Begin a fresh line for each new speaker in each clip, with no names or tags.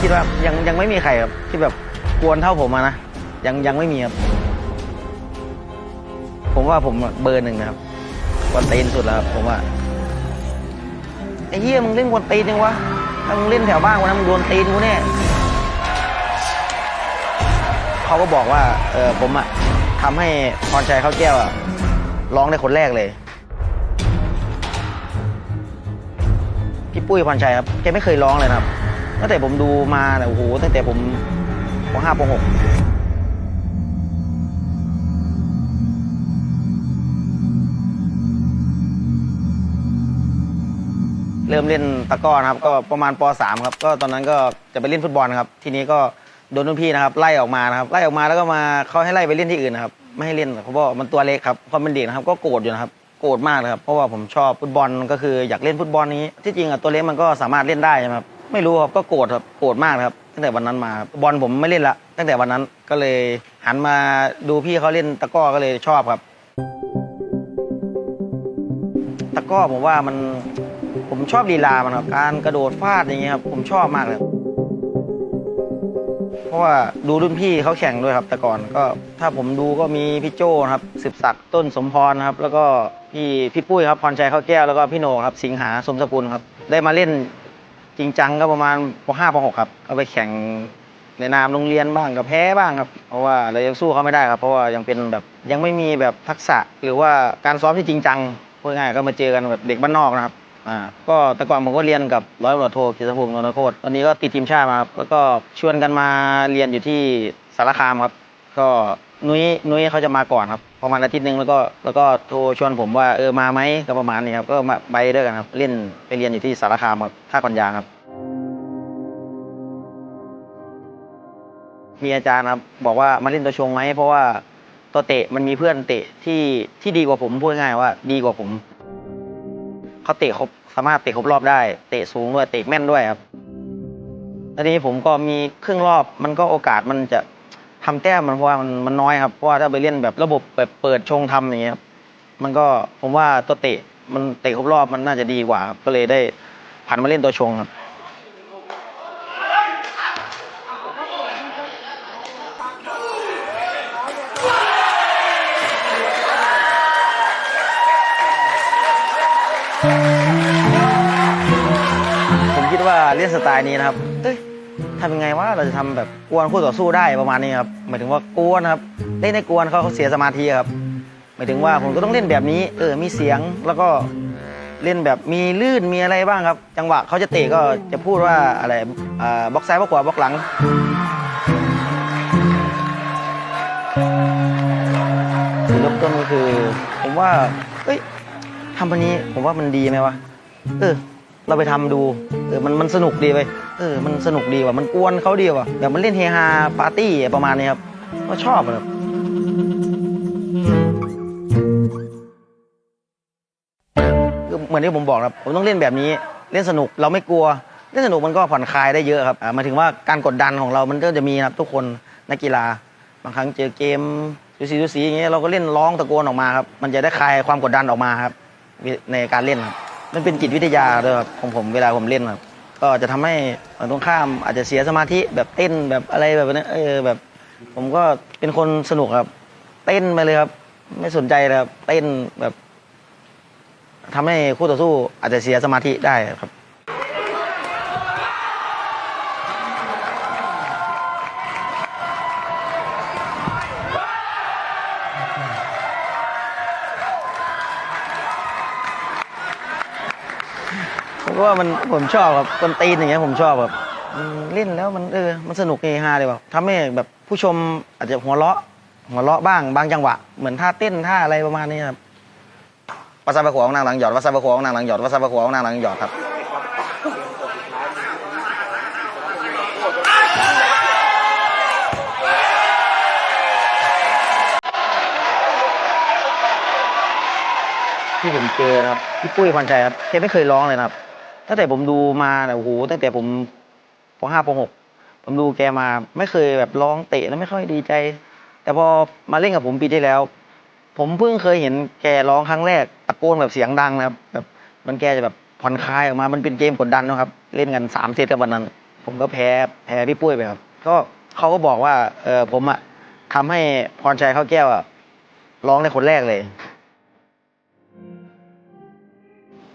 คิดว่ายังยังไม่มีใครครับที่แบบกวนเท่าผมอะนะยังยังไม่มีครับ ผมว่าผมเบอร์หนึ่งนะครับกวนตีนสุดแล้วครับผมว่าไอ้เหี้ยมึงเล่นกวนตีนยังวะถ้ามึงเล่นแถวบ้านวันนั้นมึงโดนตีนกูแน่เขาก็บอกว่าเออผมอะทำให้พรชัยเข้าแก้วอะร้องได้คนแรกเลยพี่ปุ้ยพรชัยครับแกไม่เคยร้องเลยนะครับ ตั้งแต่ผมดูมาเนี่ยโอ้โหตั้งแต่ผมปห้าปหกเริ่มเล่นตะกร้อนะครับก็ประมาณปสามครับก็ตอนนั้นก็จะไปเล่นฟุตบอลครับ ทีนี้ก็โดนรุ่นพี่นะครับไล่ออกมานะครับไล่ออกมาแล้วก็มาเขาให้ไล่ไปเล่นที่อื่นนะครับไม่ให้เล่นเพราะว่ามันตัวเล็กครับความเป็นเด็กนะครับก็โกรธอยู่นะครับโกรธมากเลยครับเพราะว่าผมชอบฟุตบอลก็คืออยากเล่นฟุตบอลนี้ที่จริงอะตัวเล็กมันก็สามารถเล่นได้ใช่ไหมครับ ไม่รู้ครับก็โกรธครับโกรธมากครับ ตั้งแต่วันนั้นมาบอลผมไม่เล่นละตั้งแต่วันนั้นก็เลยหันมาดูพี่เขาเล่นตะก้อก็เลยชอบครับ ตะก้อผมว่ามันผมชอบลีลามันครับการกระโดดฟาดอย่างเงี้ยครับผมชอบมากเลย เพราะว่าดูรุ่นพี่เขาแข่งด้วยครับ แต่ก่อนก็ถ้าผมดูก็มีพี่โจ้ครับสืบศักดิ์ต้นสมพรครับ แล้วก็พี่พี่ปุ้ยครับพรชัยข้าแก้วแล้วก็พี่โหนงครับ สิงหาสมสกุลครับ ได้มาเล่น จริงจังก็ประมาณป .5 ป .6 ครับก็ไปแข่งในนามโรงเรียนบ้างกับแพ้บ้างครับเพราะว่าเรายังสู้เขาไม่ได้ครับ เพราะว่ายังเป็นแบบยังไม่มีแบบทักษะหรือว่าการซ้อมที่จริงจังพูดง่ายๆก็มาเจอกันแบบเด็กบ้านนอกนะครับอ่าก็แต่ก่อนผมก็เรียนกับร้อยตำรวจโทกิตภูมินนโคตรตอนนี้ก็ติดทีมชาติมาครับแล้วก็ชวนกันมาเรียนอยู่ที่สารคามครับ ก็นุ้ยนุ้ยเขาจะมาก่อนครับ ประมาณอาทิตย์หนึ่งแล้วก็แล้วก็โทรชวนผมว่าเออมาไหมก็ประมาณนี้ครับก็มาไปด้วยกันครับเล่นไปเรียนอยู่ที่สารคามครับท่าก่อนยางครับ มีอาจารย์ครับบอกว่ามาเล่นตัวชงไหมเพราะว่าตัวเตะมันมีเพื่อนเตะที่ที่ดีกว่าผมพูดง่ายว่า ดีกว่าผมเขาเตะครบสามารถเตะครบรอบได้ เตะสูงด้วยเตะแม่นด้วยครับแล้วทีนี้ผมก็มีครึ่งรอบมันก็โอกาสมันจะ ทำแต้มมันเพราะว่ามันน้อยครับเพราะว่าถ้าไปเล่นแบบระบบแบบเปิดชงทำอย่างเงี้ยครับมันก็ผมว่าตัวเตะมันเตะครบรอบมันน่าจะดีกว่าครับก็เลยได้ผันมาเล่นตัวชงครับผมคิดว่าเล่นสไตล์นี้นะครับ ทำยังไงว่าเราจะทำแบบกวนคู่ต่อสู้ได้ประมาณนี้ครับหมายถึงว่ากวนครับเล่นในกวนเขาเขาเสียสมาธิครับหมายถึงว่าผมก็ต้องเล่นแบบนี้เออมีเสียงแล้วก็เล่นแบบมีลื่นมีอะไรบ้างครับ จังหวะเขาจะเตะก็จะพูดว่าอะไรบล็อกซ้ายบล็อกขวาบล็อกหลังจุดเริ่มต้นก็คือ ผมว่าเอ้ยทำพันนี้ผมว่ามันดีไหมวะเออ เราไปทำดูเออมันมันสนุกดีไป เออ มันสนุกดีว่ะ มันกวนเขาดีว่ะ แบบมันเล่นเฮฮาปาร์ตี้ประมาณนี้ครับ ก็ชอบครับเหมือนที่ผมบอกครับ ผมต้องเล่นแบบนี้ เล่นสนุก เราไม่กลัว เล่นสนุกมันก็ผ่อนคลายได้เยอะครับอ่าหมายถึงว่าการกดดันของเรา มันก็จะมีครับทุกคนนักกีฬา บางครั้งเจอเกมดูสีดูสีอย่างเงี้ย เราก็เล่นร้องตะโกนออกมาครับ มันจะได้คลายความกดดันออกมาครับ ในการเล่นครับ มันเป็นจิตวิทยาด้วยครับของผมเวลาผมเล่นครับ ก็จะทำให้ฝั่งตรงข้ามอาจจะเสียสมาธิแบบเต้นแบบอะไรแบบนี้เออแบบ ผมก็เป็นคนสนุกครับ เต้นไปเลยครับ ไม่สนใจเลยครับเต้นแบบทำให้คู่ต่อสู้อาจจะเสียสมาธิได้ครับ ผมก็ว่ามันผมชอบครับกวนตีนอย่างเงี้ยผมชอบแบบอืมเล่นแล้วมันเออมันสนุกเฮฮาเลยว่ะทำให้แบบผู้ชมอาจจะหัวเราะหัวเราะบ้างบางจังหวะเหมือนท่าเต้นท่าอะไรประมาณนี้ครับวัดซับปะขวของนางหลังหยอดวัดซับปะขวของนางหลังหยอดวัดซับปะขวของนางหลังหยอดครับที่ผมเจอนะครับพี่ปุ้ยพรชัยครับแกไม่เคยร้องเลยนะครับ ตั้งแต่ผมดูมาเนี่ยโอ้โหตั้งแต่ผมปห้าปหกผมดูแกมาไม่เคยแบบร้องเตะแล้วไม่ค่อยดีใจ แต่พอมาเล่นกับผมปีที่แล้ว ผมเพิ่งเคยเห็นแกร้องครั้งแรกตะโกนแบบเสียงดังนะครับแบบมันแกจะแบบผ่อนคลายออกมา มันเป็นเกมกดดันนะครับ เล่นกันสามเซตกับวันนั้น ผมก็แพ้แพ้พี่ปุ้ยไปครับ ก็เขาก็บอกว่าเออผมอะทำให้พรชัยเข้าแก้วอะร้องในคนแรกเลย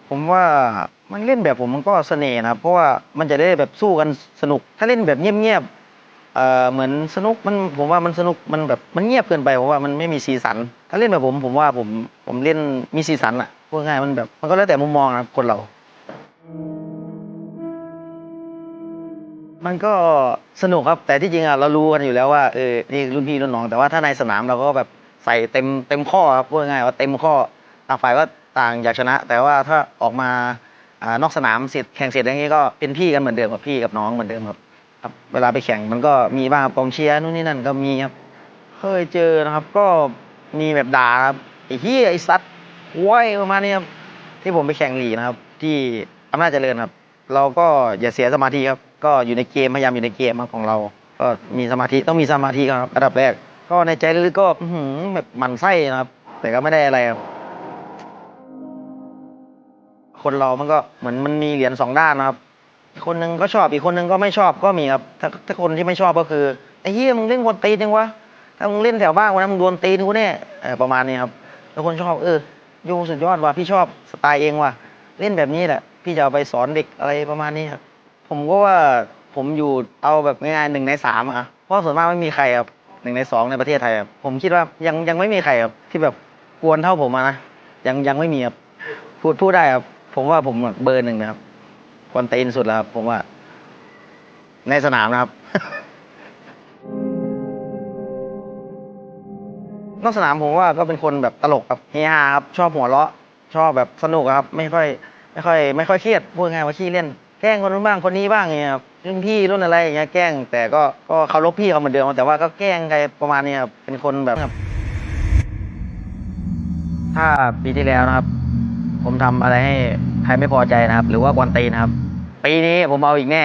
ผมว่า มันเล่นแบบผมมันก็เสน่ห์นะครับ เพราะว่ามันจะได้แบบสู้กันสนุก ถ้าเล่นแบบเงียบๆเอ่อเหมือนสนุกมันผมว่ามันสนุกมันแบบมันเงียบเกินไปผมว่ามันไม่มีสีสัน ถ้าเล่นแบบผมผมว่าผมผมเล่นมีสีสันอะพูดง่ายมันแบบมันก็แล้วแต่มุมมองนะครับคนเรา มันก็สนุกครับแต่ที่จริงอะเรารู้กันอยู่แล้วว่าเออนี่รุ่นพี่รุ่นน้อง แต่ว่าถ้าในสนามเราก็แบบใส่เต็มเต็มข้อครับพูดง่ายว่าเต็มข้อต่างฝ่ายก็ต่างอยากชนะ แต่ว่าถ้าออกมา นอกสนามเสร็จแข่งเสร็จอย่างนี้ก็เป็นพี่กันเหมือนเดิมกับพี่กับน้องเหมือนเดิมครับครับ เวลาไปแข่งมันก็มีบ้างกองเชียร์นู่นนี่นั่นก็มีครับเคยเจอนะครับ ก็มีแบบด่าครับไอ้เฮียไอ้สัตว์ว้ประมาณนี้ครับที่ผมไปแข่งลีนะครับ ที่อำนาจเจริญครับ เราก็อย่าเสียสมาธิครับ ก็อยู่ในเกมพยายามอยู่ในเกมของเรา ก็มีสมาธิต้องมีสมาธิครับอันดับแรก ก็ในใจลึกๆก็แบบหมันไส้นะครับ แต่ก็ไม่ได้อะไรครับ คนเรามันก็เหมือนมันมีเหรียญสองด้านนะครับ คนหนึ่งก็ชอบอีกคนหนึ่งก็ไม่ชอบก็มีครับถ้าถ้าคนที่ไม่ชอบก็คือไอ้เหี้ยมึงเล่นกวนตีนจังวะถ้ามึงเล่นแถวบ้านวันนั้นมึงโดนตีนกูแน่เออประมาณนี้ครับแล้วคนชอบเออโยสุดยอดว่ะพี่ชอบสไตล์เองว่ะเล่นแบบนี้แหละ พี่จะเอาไปสอนเด็กอะไรประมาณนี้ครับ ผมก็ว่าผมอยู่เอาแบบง่ายๆหนึ่งในสามอะเพราะส่วนมากไม่มีใครครับหนึ่งในสองในประเทศไทยครับผมคิดว่ายังยังไม่มีใครครับที่แบบกวนเท่าผมนะยังยังไม่มีครับพูดพูดได้ครับ ผมว่าผมเบอร์หนึ่งนะครับกวนตีนสุดแล้วครับ ผมว่า ในสนามนะครับ นอกสนามผมว่าก็เป็นคนแบบตลกครับเฮฮาครับ ชอบหัวเราะ ชอบแบบสนุกครับ ไม่ค่อย ไม่ค่อย ไม่ค่อยเครียดพูดง่ายว่าขี้เล่น แกล้งคนนู้นบ้างคนนี้บ้างอย่างเงี้ยครับรุ่นพี่รุ่นอะไรอย่างเงี้ยแกล้ง แต่ก็ก็เคารพพี่เขาเหมือนเดิมแต่ว่าก็แกล้งใครประมาณนี้ครับเป็นคนแบบถ้าปีที่แล้วนะครับ ผมทำอะไรให้ใครไม่พอใจนะครับ หรือว่ากวนตีนนะครับ ปีนี้ผมเอาอีกแน่